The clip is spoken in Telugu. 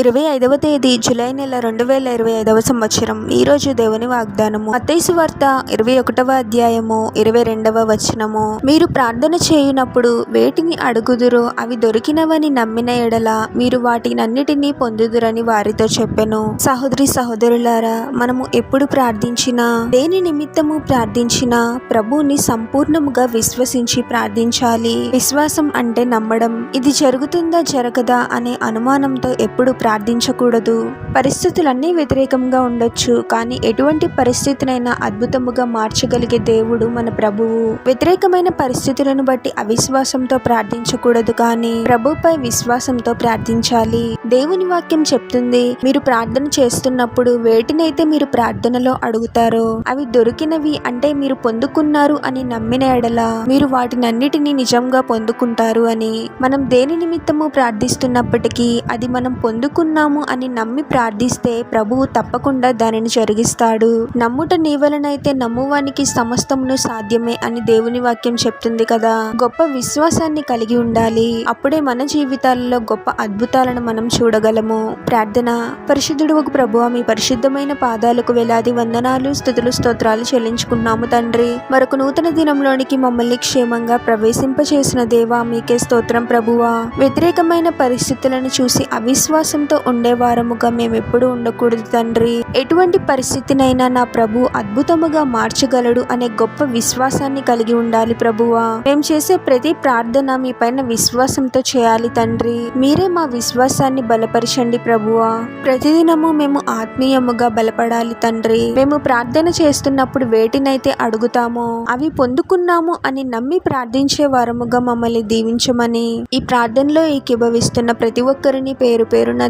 ఇరవై ఐదవ తేదీ జూలై నెల రెండు వేల ఇరవై ఐదవ సంవత్సరం. ఈరోజు దేవుని వాగ్దానము. అత్తైసు వార్త ఇరవై ఒకటవ అధ్యాయము ఇరవై రెండవ వచనము. మీరు ప్రార్థన చేయునప్పుడు వేటిని అడుగుదురు అవి దొరికినవని నమ్మిన ఎడల మీరు వాటినన్నిటినీ పొందుదురని వారితో చెప్పెను. సహోదరి సహోదరులారా మనము ఎప్పుడు ప్రార్థించినా దేని నిమిత్తము ప్రార్థించినా ప్రభువుని సంపూర్ణముగా విశ్వసించి ప్రార్థించాలి. విశ్వాసం అంటే నమ్మడం. ఇది జరుగుతుందా జరగదా అనే అనుమానంతో ఎప్పుడు ప్రార్థించకూడదు. పరిస్థితులన్నీ వ్యతిరేకంగా ఉండొచ్చు కానీ ఎటువంటి పరిస్థితినైనా అద్భుతముగా మార్చగలిగే దేవుడు మన ప్రభువు. వ్యతిరేకమైన పరిస్థితులను బట్టి అవిశ్వాసంతో ప్రార్థించకూడదు కానీ ప్రభుపై విశ్వాసంతో ప్రార్థించాలి. దేవుని వాక్యం చెప్తుంది మీరు ప్రార్థన చేస్తున్నప్పుడు వేటినైతే మీరు ప్రార్థనలో అడుగుతారో అవి దొరికినవి అంటే మీరు పొందుకున్నారు అని నమ్మిన ఎడల మీరు వాటినన్నిటినీ నిజంగా పొందుకుంటారు అని. మనం దేని నిమిత్తము ప్రార్థిస్తున్నప్పటికీ అది మనం పొందు పొందుకున్నాము అని నమ్మి ప్రార్థిస్తే ప్రభువు తప్పకుండా దానిని జరిగిస్తాడు. నమ్ముట నీవలనైతే నమ్మువానికి సమస్తమును సాధ్యమే అని దేవుని వాక్యం చెప్తుంది కదా. గొప్ప విశ్వాసాన్ని కలిగి ఉండాలి. అప్పుడే మన జీవితాలలో గొప్ప అద్భుతాలను మనం చూడగలము. ప్రార్థన. పరిశుద్ధుడు ఒక ప్రభు మీ పరిశుద్ధమైన పాదాలకు వేలాది వందనాలు స్థుతులు స్తోత్రాలు చెల్లించుకున్నాము తండ్రి. మరొక నూతన దినంలోనికి మమ్మల్ని క్షేమంగా ప్రవేశింపచేసిన దేవా మీకే స్తోత్రం ప్రభువా. వ్యతిరేకమైన పరిస్థితులను చూసి అవిశ్వాసం అవిశ్వాసంతో ఉండేవారముగా మేము ఎప్పుడు ఉండకూడదు తండ్రి. ఎటువంటి పరిస్థితినైనా నా ప్రభు అద్భుతముగా మార్చగలడు అనే గొప్ప విశ్వాసాన్ని కలిగి ఉండాలి ప్రభువా. మేము చేసే ప్రతి ప్రార్థన మీ పైన విశ్వాసంతో చేయాలి తండ్రి. మీరే మా విశ్వాసాన్ని బలపరచండి ప్రభువా. ప్రతిదినము మేము ఆత్మీయముగా బలపడాలి తండ్రి. మేము ప్రార్థన చేస్తున్నప్పుడు వేటినైతే అడుగుతామో అవి పొందుకున్నాము అని నమ్మి ప్రార్థించే వారముగా మమ్మల్ని దీవించమని. ఈ ప్రార్థనలో ఏకీభవిస్తున్న ప్రతి ఒక్కరిని పేరు పేరున